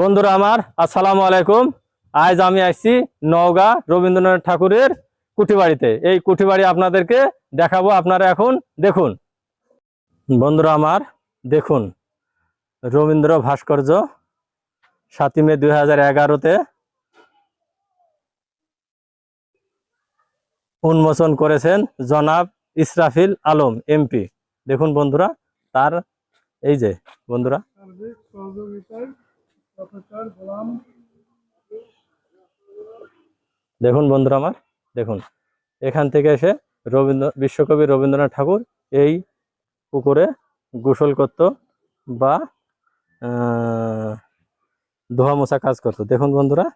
বন্ধুরা আমার, আসসালামু আলাইকুম। আজ আমি আসছি নওগাঁ রবীন্দ্রনাথ ঠাকুরের কুঠিবাড়িতে। এই কুঠিবাড়ি আপনাদেরকে দেখাবো, আপনারা এখন দেখুন। বন্ধুরা আমার, দেখুন। রবীন্দ্র ভাস্কর্য, সাতই মে দুই হাজার এগারোতে উন্মোচন করেছেন জনাব ইসরাফিল আলম, এমপি। দেখুন বন্ধুরা, তার এই যে, বন্ধুরা। দেখুন বন্ধুরা আমার, দেখুন। এখান থেকে এসে রবীন্দ্র, বিশ্বকবি রবীন্দ্রনাথ ঠাকুর এই পুকুরে গোসল করত বা ধোয়া মোছা কাজ করতো। দেখুন বন্ধুরা,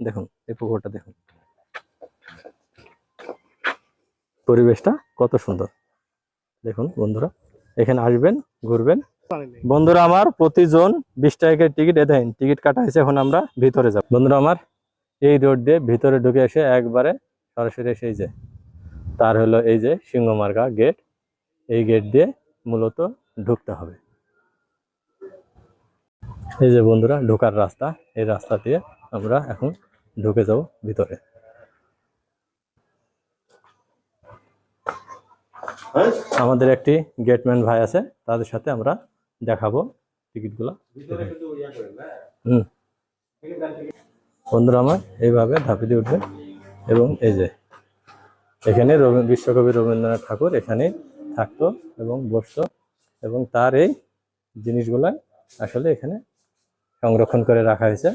দেখুন, এই পুকুরটা দেখুন। পরিবেশটা কত সুন্দর। দেখুন বন্ধুরা, এখানে আসবেন, ঘুরবেন। বন্ধুরা আমার প্রতিজন বিশ টাকার টিকিট এ দেন টিকিট কাটা হয়েছে, এখন আমরা ভিতরে যাব। বন্ধুরা আমার এই রোড দিয়ে ভিতরে ঢুকে এসে একবারে সরাসরি এসে যে, তার হলো এই যে সিংহমার্গা গেট। এই গেট দিয়ে মূলত ঢুকতে হবে। এই যে বন্ধুরা, ঢোকার রাস্তা, এই রাস্তা দিয়ে আমরা এখন ঢুকে যাব ভিতরে। আমাদের একটি গেটম্যান ভাই আছে, তাদের সাথে আমরা দেখাবো টিকিটগুলো। হুম। বন্ধুরা আমার এইভাবে ধাপে দিয়ে উঠবে এবং এই যে এখানে বিশ্বকবি রবীন্দ্রনাথ ঠাকুর এখানে থাকতো এবং বসত এবং তার এই জিনিসগুলো আসলে এখানে সংরক্ষণ করে রাখা হয়েছে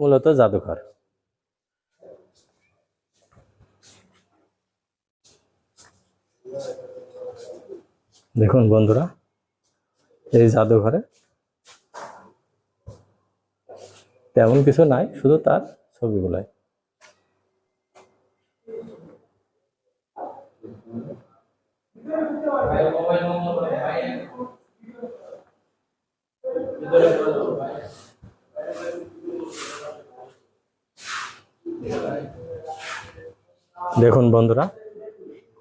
মূলত জাদুঘর। দেখুন বন্ধুরা এই জাদুঘরে। তেমন কিছু নাই, শুধু তার ছবিগুলাই। দেখুন বন্ধুরা,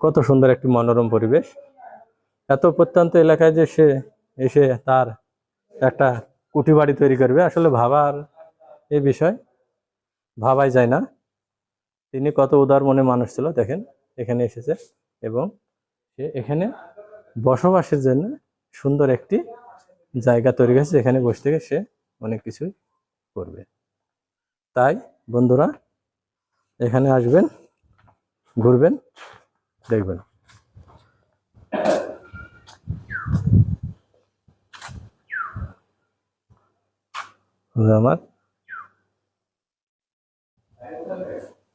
কত সুন্দর একটি মনোরম পরিবেশ। এত প্রত্যন্ত এলাকায় যে সে এসে তার একটা কুঠি বাড়ি তৈরি করবে। আসলে ভাবার এ বিষয়, ভাবাই যায় না। তিনি কত উদার মনে মানুষ ছিল, দেখেন, এখানে এসেছে এবং সে এখানে বসবাসের জন্য সুন্দর একটি জায়গা তৈরি হয়েছে এখানে বসে থেকে সে অনেক কিছুই করবে। তাই বন্ধুরা, এখানে আসবেন, ঘুরবেন, দেখবেন। আমার।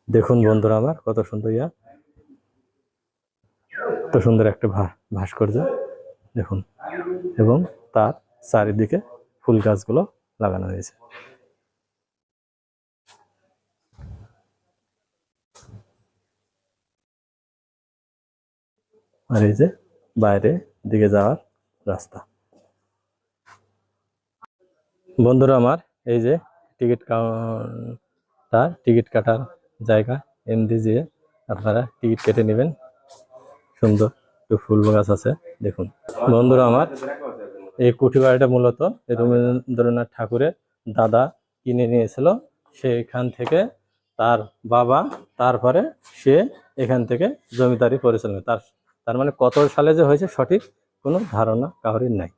দেখুন বন্ধুরা আমার, কত সুন্দর ইয়া। কত সুন্দর একটা ভাস্কর্য। দেখুন, এবং তার চারিদিকে ফুল গাছগুলো লাগানো হয়েছে। আর এই যে বাইরে দিকে যাওয়ার রাস্তা। বন্ধুরা আমার এই যে টিকিট কাউন্টার টিকিট কাটার জায়গা এমডি দিয়ে আপনারা টিকিট কেটে নেবেন। সুন্দর একটু ফুল গাছ আছে, দেখুন। বন্ধুরা আমার, এই কুঠি বাড়িটা মূলত রবীন্দ্রনাথ ঠাকুরের দাদা কিনে নিয়েছিল। সেখান থেকে তার বাবা, তারপরে সে এখান থেকে জমিদারি পরিচালনা তার তার মানে কত সালে যে হয়েছে সঠিক কোনো ধারণা কাউরির নাই।